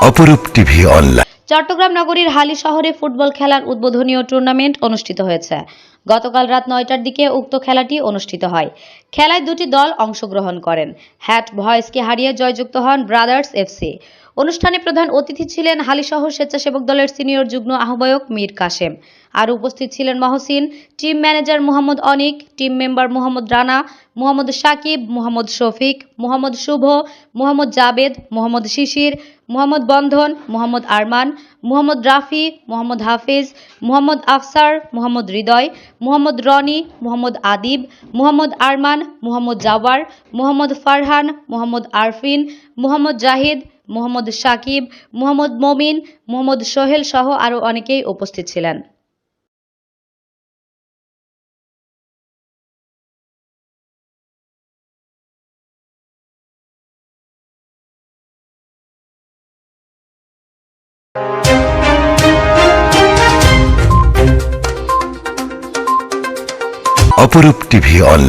অপরূপ TV online Chittagong নগরীর হালি শহরে ফুটবল খেলার উদ্বোধনীয় টুর্নামেন্ট অনুষ্ঠিত হয়েছে। গতকাল রাত নয়টার দিকে উক্ত খেলাটি অনুষ্ঠিত হয়। খেলায় দুটি দল অংশগ্রহণ করেন। হ্যাট ভয়েসকে হারিয়ে জয়যুক্ত হন ব্রাদার্স এফসি অনুষ্ঠানে প্রধান অতিথি ছিলেন হালিশহর স্বেচ্ছাসেবক দলের সিনিয়র যুগ্ম আহ্বায়ক মীর কাশেম। আর উপস্থিত ছিলেন Mohsin, team manager Mohammad Anik, team member Mohammad Rana, Mohammad Sakib, Mohammad Shafiq, Mohammad Shuvo, Mohammad Jabed, Mohammad Shishir, Mohammad Bandhan, Mohammad Arman, Mohammad Rafi, Mohammad Hafiz, Mohammad Afsar, Mohammad Hridoy Mohammad Rony, Mohammad Adib, Mohammad Arman, Mohammad Jawar, Mohammad Farhan, Mohammad Arfin, Mohammad Zahid, Mohammad Sakib, Mohammad Momin, Mohammad Sohel সহ আরও অনেকেই উপস্থিত ছিলেন। অপরূপ TV online